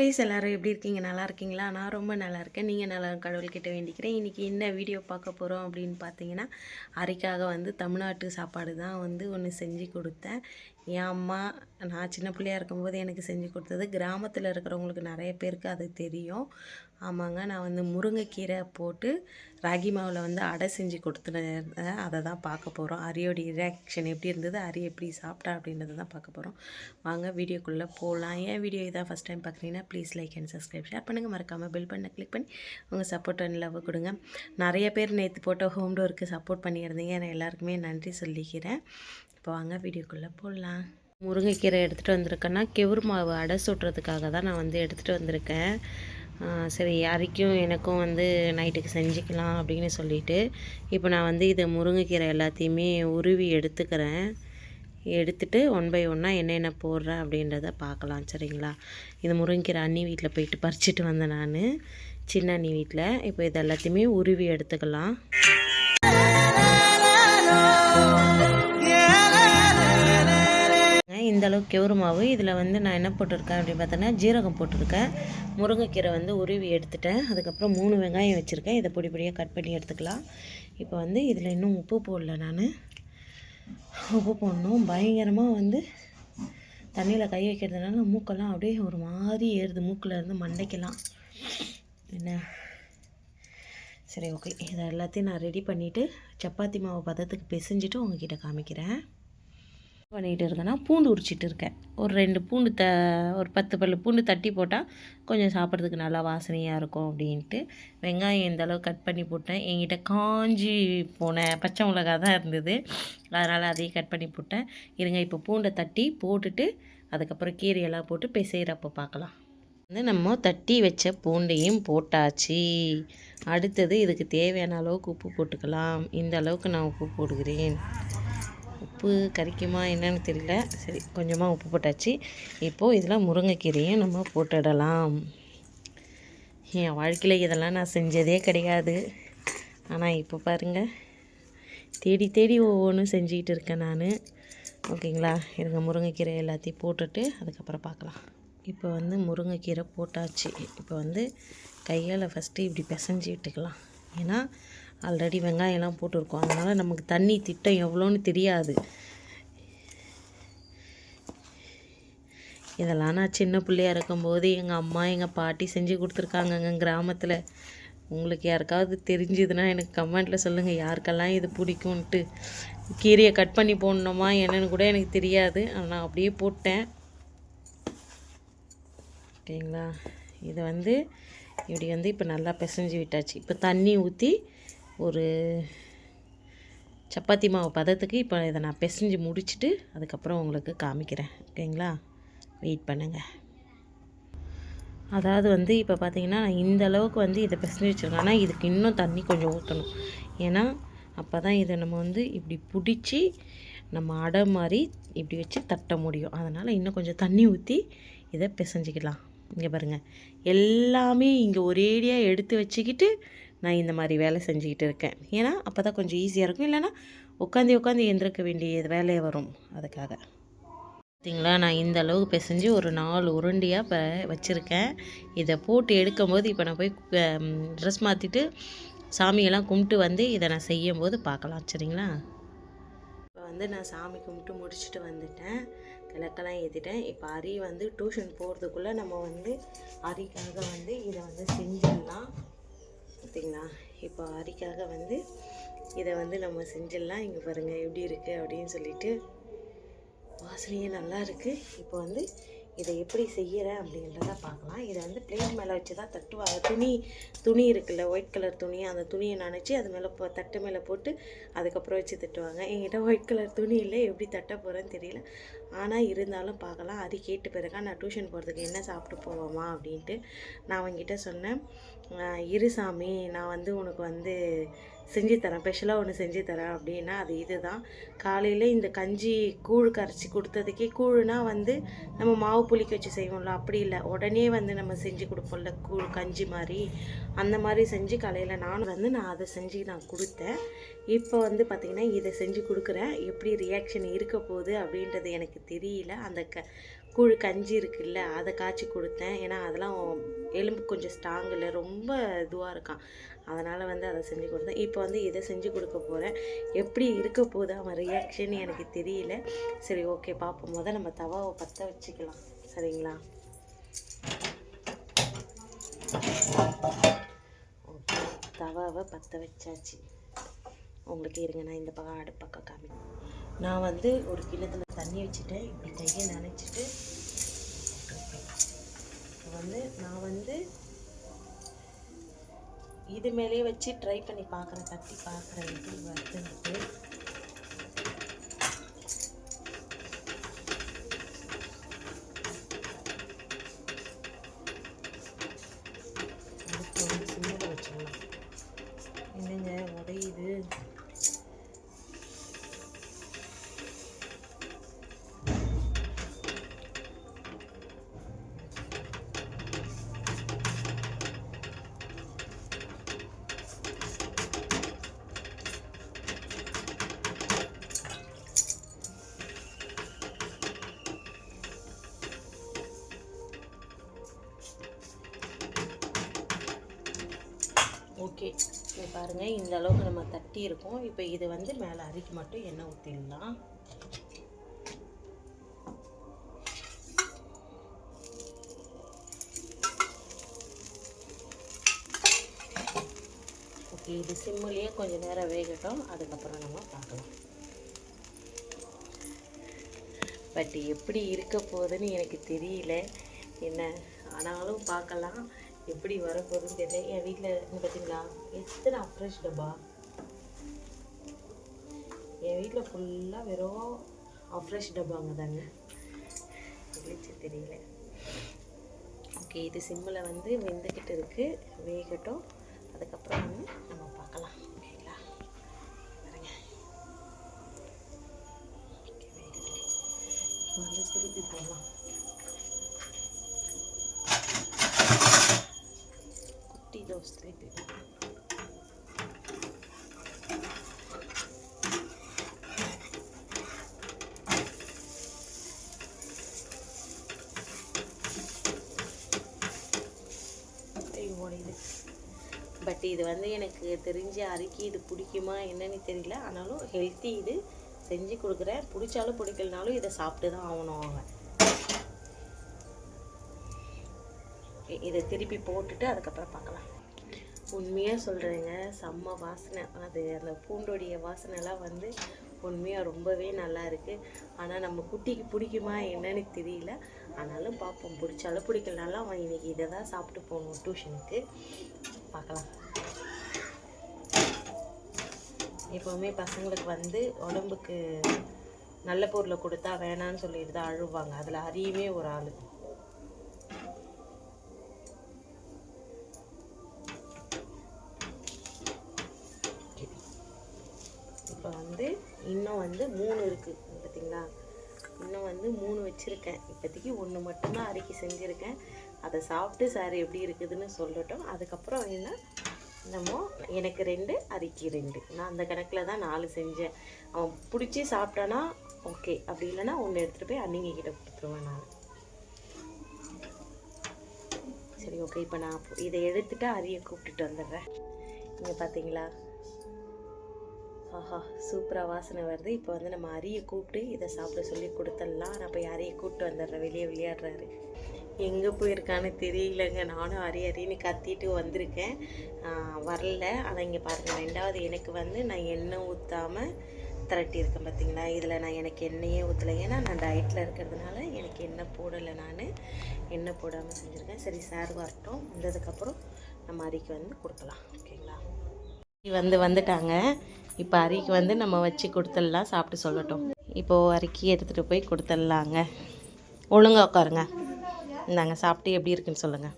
Families எல்லோரும் எப்படி இருக்கீங்க? நல்லா இருக்கீங்களா? நான் ரொம்ப நல்லா இருக்கேன். நீங்கள் நல்லா கடவுள்கிட்ட வேண்டிக்கிறேன். இன்றைக்கி என்ன வீடியோ பார்க்க போகிறோம் அப்படின்னு பார்த்தீங்கன்னா அரைக்காக வந்து தமிழ்நாட்டு சாப்பாடு தான் வந்து ஒன்று செஞ்சு கொடுத்தேன். என் அம்மா நான் சின்ன பிள்ளையா இருக்கும்போது எனக்கு செஞ்சு கொடுத்தது. கிராமத்தில் இருக்கிறவங்களுக்கு நிறைய பேருக்கு அது தெரியும். ஆமாங்க நான் வந்து முருங்கைக்கீரை போட்டு ராகி மாவில் வந்து அடை செஞ்சு கொடுத்துருந்தேன். அதை தான் பார்க்க போகிறோம் அரியோடைய ரியாக்ஷன் எப்படி இருந்தது? அரி எப்படி சாப்பிட்டா அப்படின்றத தான் பார்க்க போகிறோம் வாங்க வீடியோக்குள்ளே போகலாம் ஏன் வீடியோ இதான் ஃபஸ்ட் டைம் பார்க்குறீங்கன்னா please like and subscribe share பண்ணுங்கள் மறக்காமல் பில் பண்ண கிளிக் பண்ணி உங்கள் சப்போர்ட் அண்ட் லவ் கொடுங்க. நிறைய பேர் நேற்று போட்ட ஹோம் டோருக்கு சப்போர்ட் பண்ணியிருந்தீங்க. நான் எல்லாருக்குமே நன்றி சொல்லிக்கிறேன். இப்போ வாங்க வீடியோக்குள்ளே போடலாம் முருங்கைக்கீரை எடுத்துகிட்டு வந்திருக்கேன்னா கெவுரு மாவு அடை சுடுறதுக்காக தான் நான் வந்து எடுத்துகிட்டு வந்திருக்கேன். சரி யாருக்கும் எனக்கும் வந்து நைட்டுக்கு செஞ்சுக்கலாம் அப்படின்னு சொல்லிட்டு இப்போ நான் வந்து இதை முருங்கைக்கீரை எல்லாத்தையுமே உருவி எடுத்துக்கிறேன். எடுத்துட்டு ஒன் பை ஒன்னாக என்னென்ன போடுறேன் அப்படின்றத பார்க்கலாம் சரிங்களா? இது முருங்கைக்கீரை அண்ணி வீட்டில் போயிட்டு பறிச்சிட்டு வந்தேன் நான். சின்ன அண்ணி வீட்டில் இப்போ இது எல்லாத்தையுமே உருவி எடுத்துக்கலாம். இந்த அளவுக்கு கெவுரு மாவு. இதில் வந்து நான் என்ன போட்டிருக்கேன் அப்படின்னு பார்த்தோன்னா ஜீரகம் போட்டிருக்கேன். முருங்கைக்கீரை வந்து உருவி எடுத்துட்டேன். அதுக்கப்புறம் மூணு வெங்காயம் வச்சுருக்கேன். இதை பொடி பொடியாக கட் பண்ணி எடுத்துக்கலாம். இப்போ வந்து இதில் இன்னும் உப்பு போடல நான். உப்பு போடணும். பயங்கரமாக வந்து தண்ணியில் கை வைக்கிறதுனால மூக்கெல்லாம் அப்படியே ஒரு மாதிரி ஏறுது. மூக்கில் இருந்து மண்டைக்கெல்லாம். என்ன? சரி ஓகே இதை எல்லாத்தையும் நான் ரெடி பண்ணிவிட்டு சப்பாத்தி மாவு பதத்துக்கு பிசைஞ்சிட்டு உங்ககிட்ட காமிக்கிறேன். பண்ணிகிட்டு இருக்கேன்னா பூண்டு உரிச்சிட்டு இருக்கேன். ஒரு ரெண்டு பூண்டு த ஒரு பத்து பல்லு பூண்டு தட்டி போட்டால் கொஞ்சம் சாப்பிட்றதுக்கு நல்லா வாசனையாக இருக்கும் அப்படின்ட்டு வெங்காயம் இந்த அளவு கட் பண்ணி போட்டேன். என்கிட்ட காஞ்சி போன பச்சை மிளகா தான் இருந்தது. அதனால் அதையும் கட் பண்ணி போட்டேன். இருங்க இப்போ பூண்டை தட்டி போட்டுட்டு அதுக்கப்புறம் கீரையெல்லாம் போட்டு பிசைகிறப்ப பார்க்கலாம். வந்து நம்ம தட்டி வச்ச பூண்டையும் போட்டாச்சு. அடுத்தது இதுக்கு தேவையான அளவுக்கு உப்பு போட்டுக்கலாம். இந்த அளவுக்கு நான் உப்பு போடுகிறேன். உப்பு கறிக்குமா என்னன்னு தெரியல. சரி கொஞ்சமாக உப்பு போட்டாச்சு. இப்போது இதில் முருங்கைக்கீரையும் நம்ம போட்டுடலாம். என் வாழ்க்கையில் இதெல்லாம் நான் செஞ்சதே கிடையாது. ஆனால் இப்போ பாருங்கள் தேடி தேடி ஒவ்வொன்றும் செஞ்சுக்கிட்டு இருக்கேன் நான். ஓகேங்களா? இருங்க முருங்கைக்கீரை எல்லாத்தையும் போட்டுட்டு அதுக்கப்புறம் பார்க்கலாம். இப்போ வந்து முருங்கைக்கீரை போட்டாச்சு. இப்போ வந்து கையால் ஃபஸ்ட்டு இப்படி பிசைஞ்சு விட்டுக்கலாம். ஏன்னா ஆல்ரெடி வெங்காயம்லாம் போட்டிருக்கோம். அதனால் நமக்கு தண்ணி திட்டம் எவ்வளோன்னு தெரியாது. இதெல்லாம் நான் சின்ன பிள்ளையா இருக்கும்போது எங்கள் அம்மா எங்கள் பாட்டி செஞ்சு கொடுத்துருக்காங்கங்க கிராமத்தில். உங்களுக்கு யாருக்காவது தெரிஞ்சுதுன்னா எனக்கு கமெண்ட்டில் சொல்லுங்கள் யாருக்கெல்லாம் இது பிடிக்கும்ன்ட்டு. கீரையை கட் பண்ணி போடணுமா என்னன்னு கூட எனக்கு தெரியாது. ஆனால் அப்படியே போட்டேன். ஓகேங்களா? இது வந்து இப்படி வந்து இப்போ நல்லா பிசைஞ்சு விட்டாச்சு. இப்போ தண்ணி ஊற்றி ஒரு சப்பாத்தி மாவு பதத்துக்கு இப்போ இதை நான் பிசைஞ்சு முடிச்சுட்டு அதுக்கப்புறம் உங்களுக்கு காமிக்கிறேன். ஓகேங்களா? வெயிட் பண்ணுங்கள் அதாவது வந்து இப்போ பார்த்தீங்கன்னா நான் இந்த அளவுக்கு வந்து இதை பிசைஞ்சு வச்சுருக்கேன். ஆனால் இதுக்கு இன்னும் தண்ணி கொஞ்சம் ஊற்றணும் ஏன்னா அப்போ தான் இதை நம்ம வந்து இப்படி பிடிச்சி நம்ம அடை மாதிரி இப்படி வச்சு தட்ட முடியும். அதனால் இன்னும் கொஞ்சம் தண்ணி ஊற்றி இதை பிசைஞ்சிக்கலாம். இங்கே பாருங்கள் எல்லாமே இங்கே ஒரேடியாக எடுத்து வச்சுக்கிட்டு நான் இந்த மாதிரி வேலை செஞ்சுக்கிட்டு இருக்கேன். ஏன்னா அப்போ தான் கொஞ்சம் ஈஸியாக இருக்கும். இல்லைன்னா உட்காந்து உட்காந்து எழுந்திருக்க வேண்டிய வேலையை வரும் அதுக்காக. பார்த்தீங்களா நான் இந்த அளவுக்கு பிசைஞ்சு ஒரு நாலு உருண்டையாக இப்போ வச்சுருக்கேன். இதை போட்டு எடுக்கும்போது இப்போ நான் போய் ட்ரெஸ் மாற்றிட்டு சாமியெல்லாம் கும்பிட்டு வந்து இதை நான் செய்யும்போது பார்க்கலாம். சரிங்களா? இப்போ வந்து நான் சாமி கும்பிட்டு முடிச்சுட்டு வந்துட்டேன். கிழக்கெல்லாம் ஏற்றிட்டேன் இப்போ அரி வந்து டியூஷன் போகிறதுக்குள்ளே நம்ம வந்து அரிக்காக வந்து இதை வந்து செஞ்சிடலாம். பார்த்தீங்களா இப்போ ஆரிக்காக வந்து இதை வந்து நம்ம செஞ்சிடலாம் இங்கே பாருங்கள் எப்படி இருக்குது அப்படின்னு சொல்லிட்டு வாசனையே நல்லா இருக்குது இப்போ வந்து இதை எப்படி செய்கிறேன் அப்படின்றத பார்க்கலாம். இதை வந்து பிளேட் மேலே வச்சு தான் தட்டுவாங்க. துணி துணி இருக்குல்ல ஒயிட் கலர் துணி அந்த துணியை நினச்சி அது மேலே போ தட்டு மேலே போட்டு அதுக்கப்புறம் வச்சு தட்டுவாங்க. என்கிட்ட ஒயிட் கலர் துணி இல்லை எப்படி தட்ட போகிறேன்னு தெரியல. ஆனால் இருந்தாலும் பார்க்கலாம். அது கேட்டு பிறகு நான் டியூஷன் போகிறதுக்கு என்ன சாப்பிட்டு போவோமா? அப்படின்ட்டு நான் அவங்ககிட்ட சொன்னேன். இருசாமி இரு சாமி நான் வந்து உனக்கு வந்து செஞ்சு தரேன் ஸ்பெஷலாக ஒன்று செஞ்சு தரேன் அப்படின்னா அது இதுதான். காலையில் இந்த கஞ்சி கூழ் கரைச்சி கொடுத்ததுக்கே கூழ்னா வந்து நம்ம மாவு புளிக்க வச்சு செய்வோம்ல அப்படி இல்லை. உடனே வந்து நம்ம செஞ்சு கொடுப்போம்ல கூழ் கஞ்சி மாதிரி. அந்த மாதிரி செஞ்சு காலையில் நானும் வந்து நான் அதை செஞ்சு நான் கொடுத்தேன். இப்போ வந்து பார்த்திங்கன்னா இதை செஞ்சு கொடுக்குறேன். எப்படி ரியாக்ஷன் இருக்க போகுது அப்படின்றது எனக்கு எனக்கு தெரியல. அந்த க கூழ் கஞ்சி இருக்குல்ல அதை காய்ச்சி கொடுத்தேன். ஏன்னா அதெல்லாம் எலும்பு கொஞ்சம் ஸ்ட்ராங் இல்லை ரொம்ப இதுவாக இருக்கான். அதனால் வந்து அதை செஞ்சு கொடுத்தேன். இப்போ வந்து இதை செஞ்சு கொடுக்க போகிறேன் எப்படி இருக்க போகுது அவன் ரியாக்ஷன் எனக்கு தெரியல. சரி ஓகே பார்ப்போம். முதல் நம்ம தவாவை பற்ற வச்சுக்கலாம். சரிங்களா? ஓகே தவாவை பற்ற வச்சாச்சு. உங்களுக்கு இருங்க நான் இந்த பக்கம் அடுப்பு பக்கம் காமி நான் வந்து ஒரு கிண்ணத்துல தண்ணி வச்சுட்டேன். இப்படி கையை நினச்சிட்டு வந்து நான் வந்து இது மேலேயே வச்சு ட்ரை பண்ணி பார்க்குறேன். தட்டி பார்க்குறேன். எப்படி வருதுன்ட்டு. ஓகே. இப்போ பாருங்கள் இந்த அளவுக்கு நம்ம தட்டி இருக்கோம். இப்போ இது வந்து மேலே அரிக்கு மட்டும் எண்ணெய் ஊற்றிடலாம் ஓகே இது சிம்மிலேயே கொஞ்சம் நேரம் வேகட்டும். அதுக்கப்புறம் நம்ம பார்க்கலாம். பட் எப்படி இருக்க போகுதுன்னு எனக்கு தெரியல. என்ன ஆனாலும் பார்க்கலாம். எப்படி வரப்போகுதுன்னு தெரியல. என் வீட்டில் என்ன பார்த்தீங்களா எத்தனை அஃப்ரெஷ் டப்பா? என் வீட்டில் ஃபுல்லாக வெறும் அஃப்ரெஷ் டப்பாங்க தாங்க. வெளிச்சு தெரியல. ஓகே இது சிம்மில் வந்து வெந்துக்கிட்டு இருக்குது வேகட்டும். அதுக்கப்புறம் வந்து நம்ம பார்க்கலாம். ஓகேங்களா? பாருங்க. வந்து திருப்பி போடலாம். குட்டி ஐயோ, உடையுது பட் இது வந்து எனக்கு தெரிஞ்ச அரிக்கி இது பிடிக்குமா என்னன்னு தெரியல. ஆனாலும் ஹெல்த்தி இது செஞ்சு கொடுக்குறேன். பிடிச்சாலும் பிடிக்கலனாலும் இதை சாப்பிட்டு தான் ஆகணும் அவங்க. இதை திருப்பி போட்டுட்டு அதுக்கப்புறம் பார்க்கலாம். உண்மையாக சொல்கிறேங்க செம்ம வாசனை. அது அந்த பூண்டோடைய வாசனைலாம் வந்து உண்மையாக ரொம்பவே நல்லா இருக்குது ஆனால் நம்ம குட்டிக்கு பிடிக்குமா என்னன்னு தெரியல. ஆனாலும் பார்ப்போம் பிடிச்சாலும் பிடிக்கலனாலும் அவன் இன்றைக்கி இதை தான் சாப்பிட்டு போகணும் டியூஷனுக்கு. பார்க்கலாம். எப்போவுமே பசங்களுக்கு வந்து உடம்புக்கு நல்ல பொருளை கொடுத்தா வேணான்னு சொல்லிட்டு தான் அழுவாங்க. அதில் அறியுமே ஒரு ஆள் இப்போ வந்து இன்னும் வந்து மூணு இருக்குது பார்த்திங்களா இன்னும் வந்து மூணு வச்சுருக்கேன். இப்போதைக்கு ஒன்று மட்டும்தான் அரைக்கி செஞ்சுருக்கேன். அதை சாப்பிட்டு சார் எப்படி இருக்குதுன்னு சொல்லட்டும். அதுக்கப்புறம் என்ன நம்ம எனக்கு ரெண்டு அரிக்கி ரெண்டு. நான் அந்த கணக்கில் தான் நாலு செஞ்சேன். அவன் பிடிச்சி சாப்பிட்டானா ஓகே. அப்படி இல்லைன்னா ஒன்று எடுத்துகிட்டு போய் அன்னிங்க கிட்ட கொடுத்துருவேன் நான். சரி ஓகே. இப்போ நான் இதை எடுத்துகிட்டு அரியை கூப்பிட்டுட்டு வந்துடுறேன். இங்கே பார்த்தீங்களா ஆஹா சூப்பராக வாசனை வருது. இப்போ வந்து நம்ம அரியை கூப்பிட்டு இதை சாப்பிட சொல்லி கொடுத்துடலாம். நான் போய் அரியை கூப்பிட்டு வந்துடுறேன். வெளியே விளையாடுறாரு. எங்கே போயிருக்கான்னு தெரியலங்க. நானும் அரி அரின்னு கத்திட்டு வந்திருக்கேன். வரல. ஆனால் இங்கே பாருங்கள் ரெண்டாவது எனக்கு வந்து நான் எண்ணெய் ஊற்றாமல் திரட்டியிருக்கேன் பார்த்தீங்களா இதில் நான் எனக்கு எண்ணெயே ஊற்றலை ஏன்னா நான் டயட்டில் இருக்கிறதுனால எனக்கு எண்ணெய் போடலை நான். எண்ணெய் போடாமல் செஞ்சுருக்கேன். சரி சார் வரட்டும். வந்ததுக்கப்புறம் நம்ம அரிக்கு வந்து கொடுக்கலாம். ஓகேங்களா? வந்து வந்துட்டாங்க. இப்போ அரிக்கு வந்து நம்ம வச்சு கொடுத்துடலாம் சாப்பிட்டு சொல்லட்டும். இப்போது அரிக்கி எடுத்துகிட்டு போய் கொடுத்துடலாங்க. ஒழுங்கா உட்காருங்க. இந்தாங்க சாப்பிட்டு எப்படி இருக்குன்னு சொல்லுங்கள்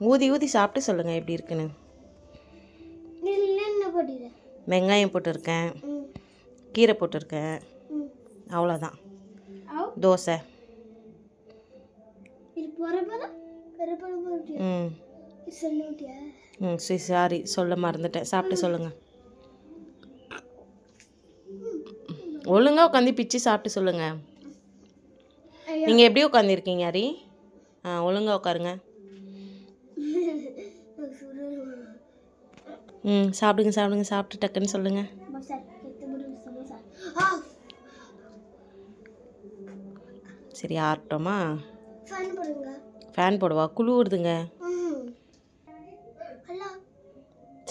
ஊதி ஊதி சாப்பிட்டு சொல்லுங்கள் எப்படி இருக்குன்னு. வெங்காயம் போட்டிருக்கேன். கீரை போட்டிருக்கேன். அவ்வளோதான். தோசை. ம். ம் சரி சாரி. சொல்ல மறந்துட்டேன். சாப்பிட்டு சொல்லுங்கள் ஒழுங்காக உட்காந்து பிச்சு சாப்பிட்டு சொல்லுங்கள் நீங்கள் எப்படி உட்காந்துருக்கீங்க ஹரி? ஆ ஒழுங்காக உட்காருங்க ம் சாப்பிடுங்க சாப்பிடுங்க சாப்பிட்டு டக்குன்னு சொல்லுங்கள் சரி போடுங்க. ஃபேன் போடுவா? குளிருதுங்க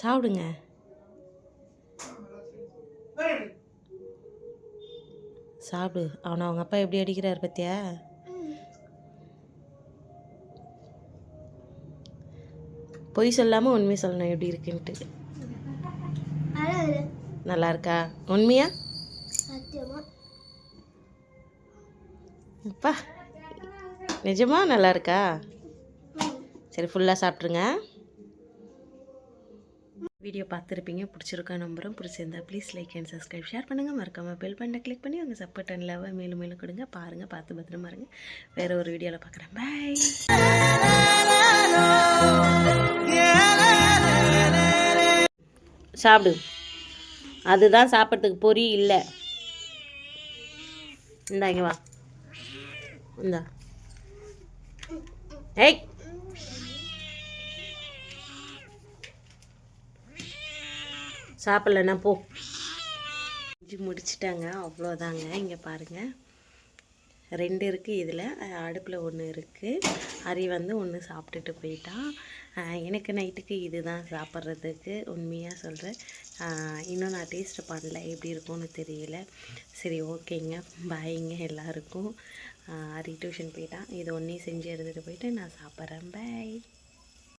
சாப்பிடுங்க. சாப்பிடு. அவனை அவங்க அப்பா எப்படி அடிக்கிறாரு பத்தியா? பொய் சொல்லாமல் உண்மை சொல்லணும் எப்படி இருக்குன்ட்டு. நல்லா இருக்கா? உண்மையா? அப்பா நிஜமா நல்லா இருக்கா? சரி ஃபுல்லாக சாப்பிட்ருங்க வீடியோ பார்த்துருப்பீங்க பிடிச்சிருக்கா நம்புகிறோம் பிடிச்சிருந்தா please like and subscribe share பண்ணுங்கள் மறக்காமல் பெல் பண்ண கிளிக் பண்ணி உங்கள் சப்போர்ட் அண்ட் லவ் மேலும் மேலும் கொடுங்க. பாருங்கள் பார்த்து பத்திரமா இருங்க. வேறு ஒரு வீடியோவில் பார்க்குறேன். பாய் சாப்பிடு. அதுதான் சாப்பிட்றதுக்கு பொறி இல்லை. இந்தாங்க வா. இந்தா. ஏய்! சாப்பிட்லன்னா போ. செஞ்சு முடிச்சிட்டாங்க அவ்வளோதாங்க இங்கே பாருங்கள் ரெண்டு இருக்குது இதில் அடுப்பில் ஒன்று இருக்குது ஹரி வந்து ஒன்று சாப்பிட்டுட்டு போயிட்டான். எனக்கு நைட்டுக்கு இது தான் சாப்பிட்றதுக்கு உண்மையாக சொல்கிறேன் இன்னும் நான் டேஸ்ட் பண்ணல. எப்படி இருக்கும்னு தெரியல. சரி ஓகேங்க. பாய்ங்க எல்லாருக்கும். அரி ஹரி டியூஷன் போயிட்டான். இது ஒன்றையும் செஞ்சு எடுத்துகிட்டு போயிட்டு நான் சாப்பிட்றேன். பாய்